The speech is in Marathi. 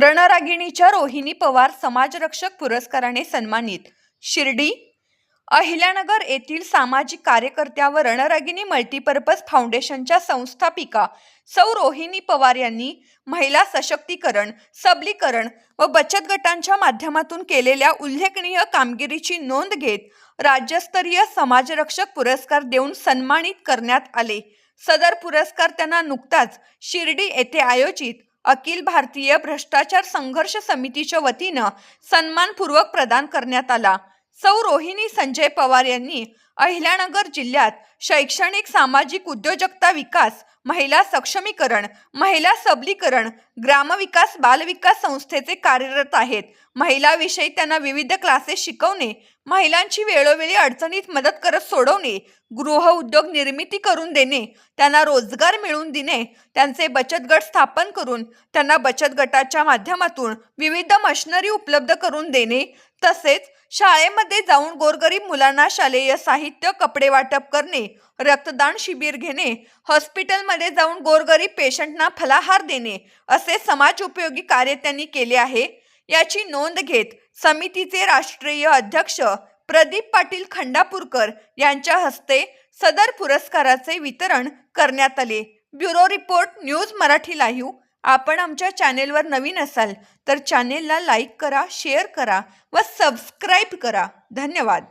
रणरागिणीच्या रोहिणी पवार समाजरक्षक पुरस्काराने सन्मानित. शिर्डी अहिल्यानगर येथील सामाजिक कार्यकर्त्या व रणरागिणी मल्टीपर्पज फाउंडेशनच्या संस्थापिका सौ रोहिणी पवार यांनी महिला सशक्तीकरण सबलीकरण व बचत गटांच्या माध्यमातून केलेल्या उल्लेखनीय कामगिरीची नोंद घेत राज्यस्तरीय समाजरक्षक पुरस्कार देऊन सन्मानित करण्यात आले. सदर पुरस्कार त्यांना नुकताच शिर्डी येथे आयोजित अखिल भारतीय भ्रष्टाचार संघर्ष समितीच्या वतीनं सन्मानपूर्वक प्रदान करण्यात आला. सौ रोहिणी संजय पवार यांनी अहिल्यानगर जिल्ह्यात शैक्षणिक सामाजिक उद्योजकता विकास महिला सक्षमीकरण महिला सबलीकरण ग्रामविकास बालविकास संस्थेचे कार्यरत आहेत. महिलाविषयी त्यांना विविध क्लासेस शिकवणे महिलांची वेळोवेळी अडचणीत मदत करत सोडवणे गृह उद्योग निर्मिती करून देणे त्यांना रोजगार मिळवून देणे त्यांचे बचत गट स्थापन करून त्यांना बचत गटाच्या माध्यमातून विविध मशनरी उपलब्ध करून देणे तसेच शाळेमध्ये जाऊन गोरगरीब मुलांना शालेय साहित्य कपडे वाटप करणे रक्तदान शिबिर घेणे हॉस्पिटलमध्ये जाऊन गोरगरीब पेशंटना फलाहार देणे असे समाज उपयोगी कार्य त्यांनी केले आहे. याची नोंद घेत समितीचे राष्ट्रीय अध्यक्ष प्रदीप पाटील खंडापूरकर यांच्या हस्ते सदर पुरस्काराचे वितरण करण्यात आले. Bureau report news Marathi live. आपण आमच्या चॅनेलवर नवीन असाल तर चॅनेलला लाईक करा शेअर करा व सबस्क्राईब करा. धन्यवाद.